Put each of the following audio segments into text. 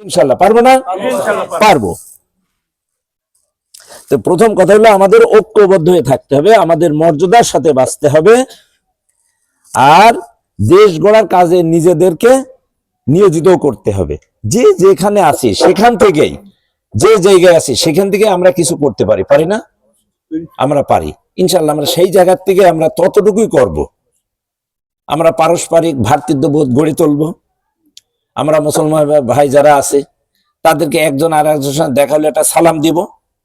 ইনশাল্লাহ পারব না? পারব। তো প্রথম কথা হলো আমাদের ঐক্যবদ্ধ হয়ে থাকতে হবে আমাদের মর্যাদার সাথে বাঁচতে হবে আর দেশ গড়ার কাজে নিজেদেরকে নিয়োজিত করতে হবে। যে যেখানে আছি সেখান থেকেই যে জায়গায় আছি সেখান থেকে আমরা কিছু করতে পারি পারি না? আমরা পারি। ইনশাল্লাহ আমরা সেই জায়গার থেকে আমরা ততটুকুই করব। আমরা পারস্পরিক ভ্রাতৃত্ববোধ গড়ে তুলব। আমরা মুসলমান ভাই যারা আছে, তাদেরকে একজন আর একজনের সাথে দেখা হলে একটা সালাম দিব।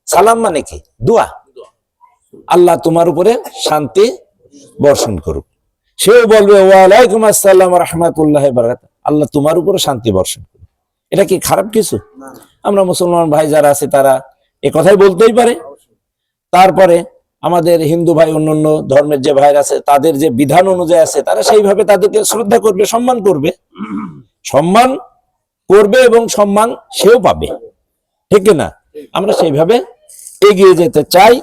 সালাম মানে কি? দোয়া। আল্লাহ তোমার উপরে শান্তি বর্ষণ করুক। সেও বলবে, ওয়ালাইকুম আসসালাম রহমতুল্লাহ আল্লাহ তোমার উপরে শান্তি বর্ষণ করুক। এটা কি খারাপ কিছু? আমরা মুসলমান ভাই যারা আছে, তারা এ কথাই বলতেই পারে। তারপরে আমাদের হিন্দু ভাই, অন্যান্য ধর্মের যে ভাইরা আছে, তাদের যে বিধান অনুযায়ী আছে, তারা সেইভাবে তাদেরকে শ্রদ্ধা করবে, সম্মান করবে। সম্মান করবে এবং সম্মান সেও পাবে। ঠিক না? আমরা সেইভাবে এগিয়ে যেতে চাই।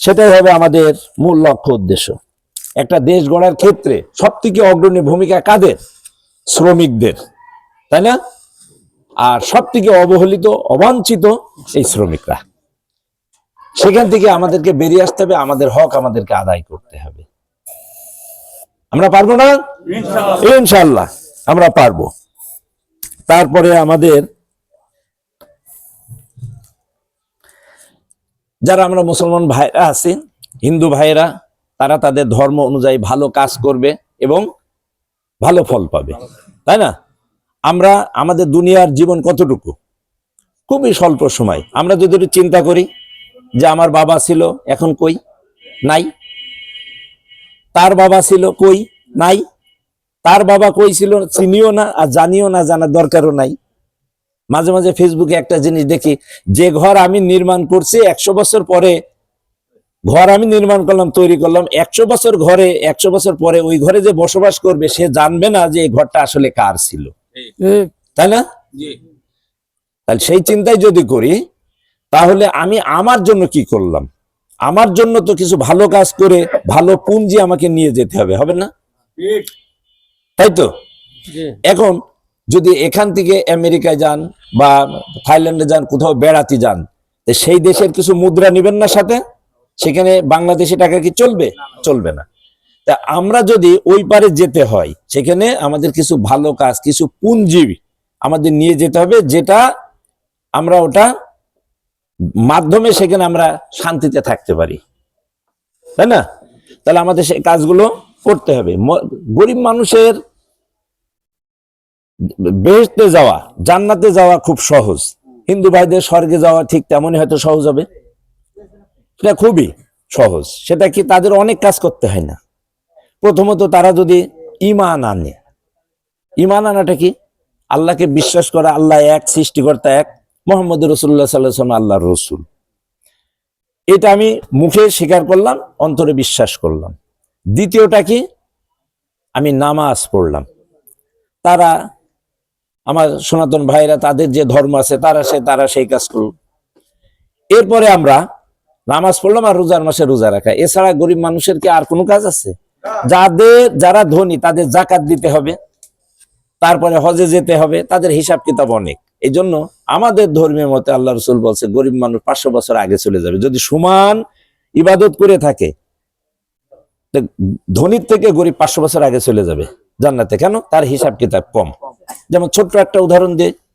সেটাই হবে আমাদের মূল লক্ষ্য উদ্দেশ্য। একটা দেশ গড়ার ক্ষেত্রে সব থেকে অগ্রণী ভূমিকা কাদের? শ্রমিকদের। তাই না? আর সব থেকে অবহেলিত অবাঞ্ছিত এই শ্রমিকরা। সেখান থেকে আমাদেরকে বেরিয়ে আসতে হবে আমাদের হক আমাদেরকে আদায় করতে হবে। আমরা পারব না? ইনশাল্লাহ আমরা পারব। তারপরে আমাদের যারা আমরা মুসলমান ভাইরা আছি, হিন্দু ভাইরা, তারা তাদের ধর্ম অনুযায়ী ভালো কাজ করবে এবং ভালো ফল পাবে। তাই না? আমরা, আমাদের দুনিয়ার জীবন কতটুকু? খুবই স্বল্প সময়। আমরা যদি চিন্তা করি যে আমার বাবা ছিল, এখন কই? নাই। তার বাবা ছিল কই? নাই। তার বাবা কই ছিল চিনিও না আর জানিও না জানার দরকারও নাই। মাঝে মাঝে ফেসবুকে একটা জিনিস দেখি যে ঘর আমি নির্মাণ করছি একশো বছর পরে ঘর আমি নির্মাণ করলাম তৈরি করলাম একশো বছর ঘরে একশো বছর পরে ওই ঘরে যে বসবাস করবে সে জানবে না যে এই ঘরটা আসলে কার ছিল। তাই না? তাহলে সেই চিন্তাই যদি করি তাহলে আমি আমার জন্য কি করলাম? আমার জন্য তো কিছু ভালো কাজ করে ভালো পুঁজি আমাকে নিয়ে যেতে হবে হবে না? তাই তো? এখন যদি এখান থেকে আমেরিকায় যান বা থাইল্যান্ডে যান কোথাও বেড়াতে যান সেই দেশের কিছু মুদ্রা নেবেন না সাথে? সেখানে বাংলাদেশে টাকা কি চলবে? চলবে না। তা আমরা যদি ওই পারে যেতে হয় সেখানে আমাদের কিছু ভালো কাজ কিছু পুঁজি আমাদের নিয়ে যেতে হবে যেটা আমরা ওটা মাধ্যমে সেখানে আমরা শান্তিতে থাকতে পারি। তাই না? তাহলে আমাদের সেই কাজগুলো করতে হবে। গরিব মানুষের বেহেশতে যাওয়া, জান্নাতে যাওয়া খুব সহজ। হিন্দু ভাইদের স্বর্গে যাওয়া ঠিক তেমনই হয়তো সহজ হবে। সেটা খুবই সহজ। সেটা কি তাদের অনেক কাজ করতে হয় না? প্রথমত তারা যদি ইমান আনে। ইমান আনাটা কি? আল্লাহকে বিশ্বাস করা, আল্লাহ এক, সৃষ্টিকর্তা এক, মোহাম্মদ রসুল্লাহ সাল্লাম আল্লাহ রসুল। এটা আমি মুখে স্বীকার করলাম, অন্তরে বিশ্বাস করলাম। দ্বিতীয়টা কি? আমি নামাজ পড়লাম। তারা আমার সনাতন ভাইরা তাদের যে ধর্ম আছে, তারা সে, তারা সেই কাজ করল এরপরে আমরা নামাজ পড়লাম আর রোজার মাসে রোজা রাখা। এছাড়া গরিব মানুষের কি আর কোনো কাজ আছে? যাদের, যারা ধনী, তাদের জাকাত দিতে হবে, তারপরে হজে যেতে হবে, তাদের হিসাব কিতাব অনেক। এই জন্য আমাদের ধর্মের মতে আল্লাহ রসুল বলছে, গরিব মানুষ পাঁচশো বছর আগে চলে যাবে। যদি সমান ইবাদত করে থাকে ধনীর থেকে গরিব পাঁচশো বছর আগে চলে যাবে। জান্নাতে। কেন? তার হিসাব কিতাব কম। যেমন ছোট্ট একটা উদাহরণ দিয়ে